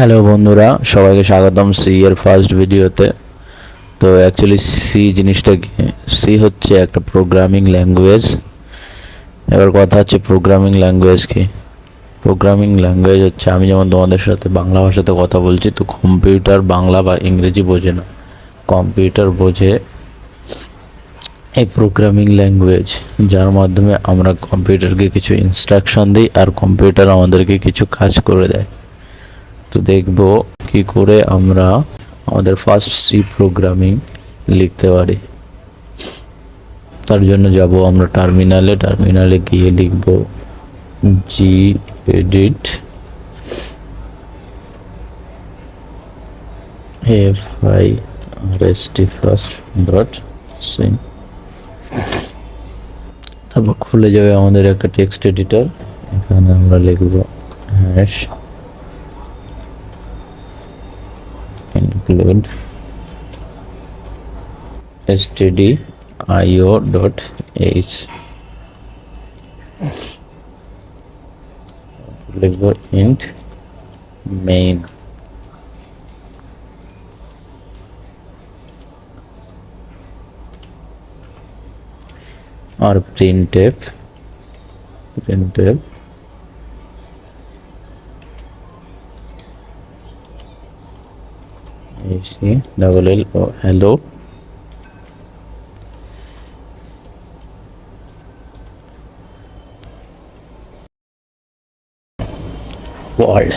Hello বন্ধুরা। সবাইকে স্বাগতম সি এর ফার্স্ট ভিডিওতে তো অ্যাকচুয়ালি সি জিনিসটা সি হচ্ছে একটা প্রোগ্রামিং ল্যাঙ্গুয়েজ এবার কথা হচ্ছে প্রোগ্রামিং ল্যাঙ্গুয়েজ কি? প্রোগ্রামিং ল্যাঙ্গুয়েজ হচ্ছে, আমি যেমন তোমাদের সাথে বাংলা ভাষাতে কথা বলছি, তো কম্পিউটার বাংলা বা ইংরেজি বোঝে না। কম্পিউটার বোঝে এই প্রোগ্রামিং ল্যাঙ্গুয়েজ যার মাধ্যমে আমরা কম্পিউটারকে কিছু ইনস্ট্রাকশন দিই আর কম্পিউটার আমাদেরকে কিছু কাজ করে দেয়। তো দেখব কি করে আমরা আমাদের ফার্স্ট সি প্রোগ্রামিং লিখতে পারি। তার জন্য যাব আমরা টার্মিনালে টার্মিনালে গিয়ে লিখব G edit F I R S T first dot C তারপর খুলে যাবে আমাদের একটা টেক্সট এডিটর এখানে আমরা লিখব hash include stdio.h label int main. Or printf printf AC double L O hello. World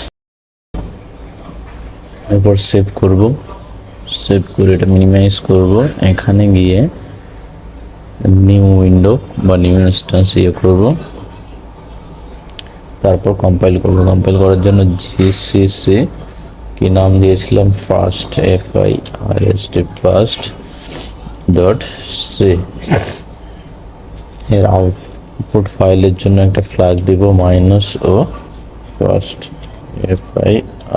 এরপর সেভ করব। সেভ করে এটা মিনিমাইজ করব। এখানে গিয়ে নিউ উইন্ডো বা নিউ ইনস্ট্যান্স ইয়ে করব। তারপর কম্পাইল করব। কম্পাইল করার জন্য জিসিসি কি নাম দিয়েছিলাম? First F I R S T first dot C এর আউটপুট ফাইলের জন্য একটা ফ্ল্যাগ দিব minus O first F I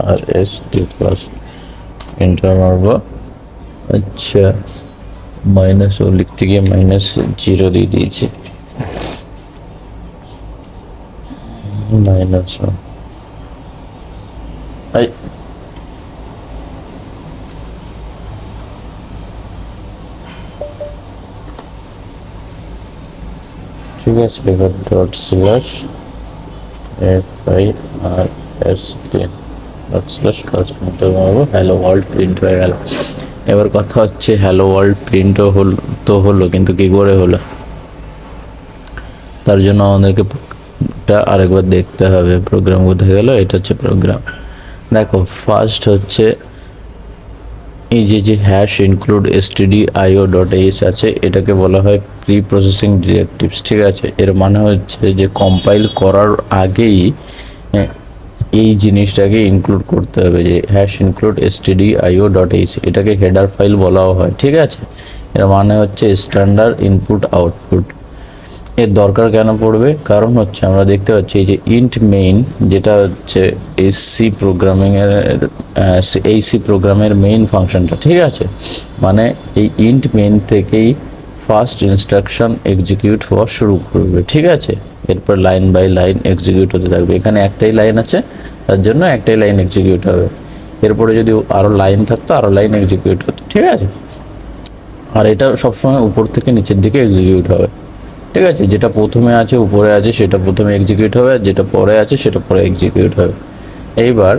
R S T first enter মারবো। আচ্ছা মাইনাস ও লিখতে গিয়ে মাইনাস জিরো দিয়ে দিয়েছি। মাইনাস ও আই ঠিক আছে, এবার dot slash F I R S T dot slash first enter মারবো। হ্যালো ওয়ার্ল্ড প্রিন্ট হয়ে গেল। এবার কথা হচ্ছে হ্যালো ওয়ার্ল্ড প্রিন্টও হল তো হলো, কিন্তু কি করে হলো? তার জন্য আমাদেরকে টা আরেকবার দেখতে হবে। প্রোগ্রাম কোথায় গেল? এটা হচ্ছে প্রোগ্রাম দেখো ফার্স্ট হচ্ছে এই যে যে hash include STD IO dot H আছে, এটাকে বলা হয় প্রি প্রসেসিং ডিরেক্টিভস ঠিক আছে? এর মানে হচ্ছে যে কম্পাইল করার আগেই এই জিনিসটাকে ইনক্লুড করতে হবে, যে hash include STD IO dot H এটাকে হেডার ফাইল বলাও হয়, ঠিক আছে? এর মানে হচ্ছে স্ট্যান্ডার্ড ইনপুট আউটপুট এর দরকার কেন পড়বে? কারণ হচ্ছে আমরা দেখতে পাচ্ছি এই যে ইন্ট মেইন যেটা হচ্ছে এই সি প্রোগ্রামিংয়ের এই সি প্রোগ্রামের মেইন ফাংশনটা ঠিক আছে? মানে এই ইন্ট মেইন থেকেই ফার্স্ট ইনস্ট্রাকশন এক্সিকিউট হওয়া শুরু করবে, ঠিক আছে? এরপর লাইন বাই লাইন এক্সিকিউট হতে থাকবে। এখানে একটাই লাইন আছে, তার জন্য একটাই লাইন এক্সিকিউট হবে। এরপরে যদি আরও লাইন থাকতো আরও লাইন এক্সিকিউট হতো, ঠিক আছে? আর এটা সবসময় উপর থেকে নিচের দিকে এক্সিকিউট হবে। ঠিক আছে, যেটা প্রথমে আছে, উপরে আছে, সেটা প্রথমে এক্সিকিউট হবে, আর যেটা পরে আছে, সেটা পরে এক্সিকিউট হবে। এইবার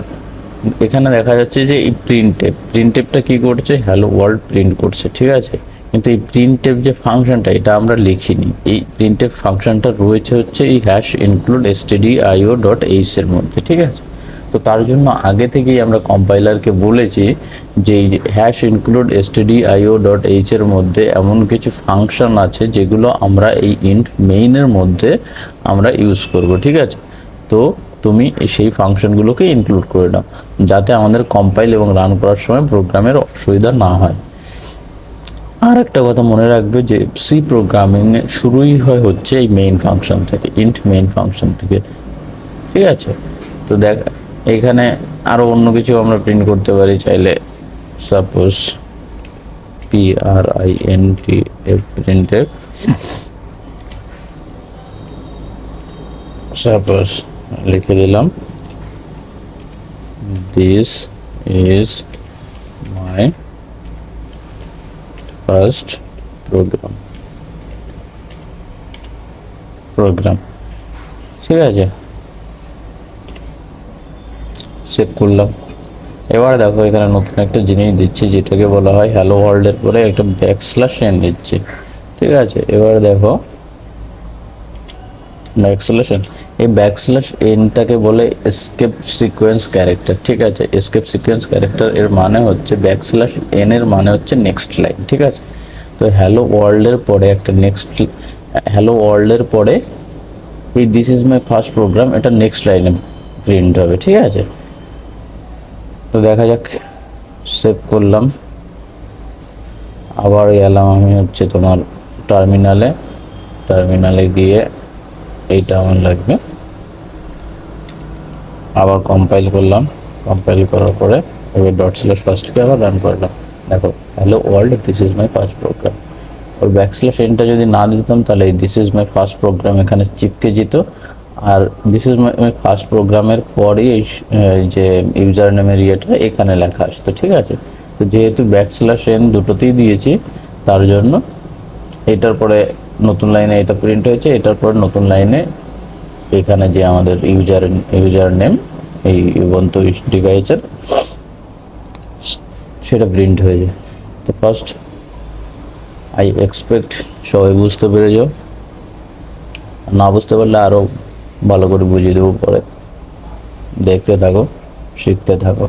এখানে দেখা যাচ্ছে যে এই প্রিন্ট টেপ প্রিন্ট কী করছে? হ্যালো ওয়ার্ল্ড প্রিন্ট করছে, ঠিক আছে? কিন্তু এই প্রিন্ট টেপ যে ফাংশনটা এটা আমরা লিখিনি। এই প্রিন্ট টেপ ফাংশনটা রয়েছে হচ্ছে এই hash include S STD IO dot H এর মধ্যে, ঠিক আছে? তো তার জন্য আগে থেকেই আমরা কম্পাইলারকে বলেছি যে এই hash include STD IO dot H এর মধ্যে এমন কিছু ফাংশন আছে যেগুলো আমরা এই ইন্ট মেইনের মধ্যে আমরা ইউজ করব, ঠিক আছে? তো তুমি সেই ফাংশনগুলোকে ইনক্লুড করে নাও, যাতে আমাদের কম্পাইল এবং রান করার সময় প্রোগ্রামের অসুবিধা না হয়। আর একটা কথা মনে রাখবে যে সি প্রোগ্রামিং শুরুই হয় হচ্ছে এই মেইন ফাংশন থেকে ইন্ট মেইন ফাংশন থেকে, ঠিক আছে? তো দেখ এখানে আরও অন্য কিছু আমরা প্রিন্ট করতে পারি চাইলে suppose P R I N T F প্রিন্টের সাপোজ লিখে দিলাম this is my first program program ঠিক আছে? সেভ করলাম। এবার দেখো এখানে নতুন একটা জিনিস দিচ্ছে, যেটাকে বলা হয় হ্যালো ওয়ার্ল্ডের পরে একটা ব্যাক স্ল্যাশ এন দিচ্ছি। ঠিক আছে, এবার দেখো। ব্যাকস্ল্যাশ এই ব্যাকস্ল্যাশ এনটাকে বলে এসকেপ সিকোয়েন্স ক্যারেক্টার ঠিক আছে? এসকেপ সিকোয়েন্স ক্যারেক্টার এর মানে হচ্ছে ব্যাকস্ল্যাশ এন এর মানে হচ্ছে নেক্সট লাইন ঠিক আছে? তো হ্যালো ওয়ার্ল্ডের পরে একটা নেক্সট হ্যালো ওয়ার্ল্ডের পরে, এই this is my first program এটা নেক্সট লাইনে প্রিন্ট হবে, ঠিক আছে? তো দেখা যাক সেভ করলাম। আবার গেলাম আমি হচ্ছে তোমার টার্মিনালে টার্মিনালে গিয়ে এইটা আমার লাগবে। আবার কম্পাইল করলাম। কম্পাইল করার পরে এবার ডট স্ল্যাশ ফার্স্টকে আবার রান করলাম। দেখো hello world this is my first program ওই ব্যাক স্ল্যাশ এনটা যদি না দিতাম, তাহলে this is my first program এখানে চিপকে যেত। আর দিস ইজ মাই ফার্স্ট প্রোগ্রামের পরেই এই যে ইউজার নেমের ইয়েটা এখানে লেখা আসতো ঠিক আছে? তো যেহেতু ব্যাক স্ল্যাশ এন দুটোতেই দিয়েছি, তার জন্য এটার পরে নতুন লাইনে এটা প্রিন্ট হয়েছে, এটার পরে নতুন লাইনে এখানে যে আমাদের ইউজার ইউজার নেম এই ইবন্ত ডিভাইসের সেটা প্রিন্ট হয়ে যায় তো ফার্স্ট আই এক্সপেক্ট সবাই বুঝতে পেরে যাও না বুঝতে পারলে আরও ভালো করে বুঝিয়ে দেবো পরে। দেখতে থাকো শিখতে থাকো।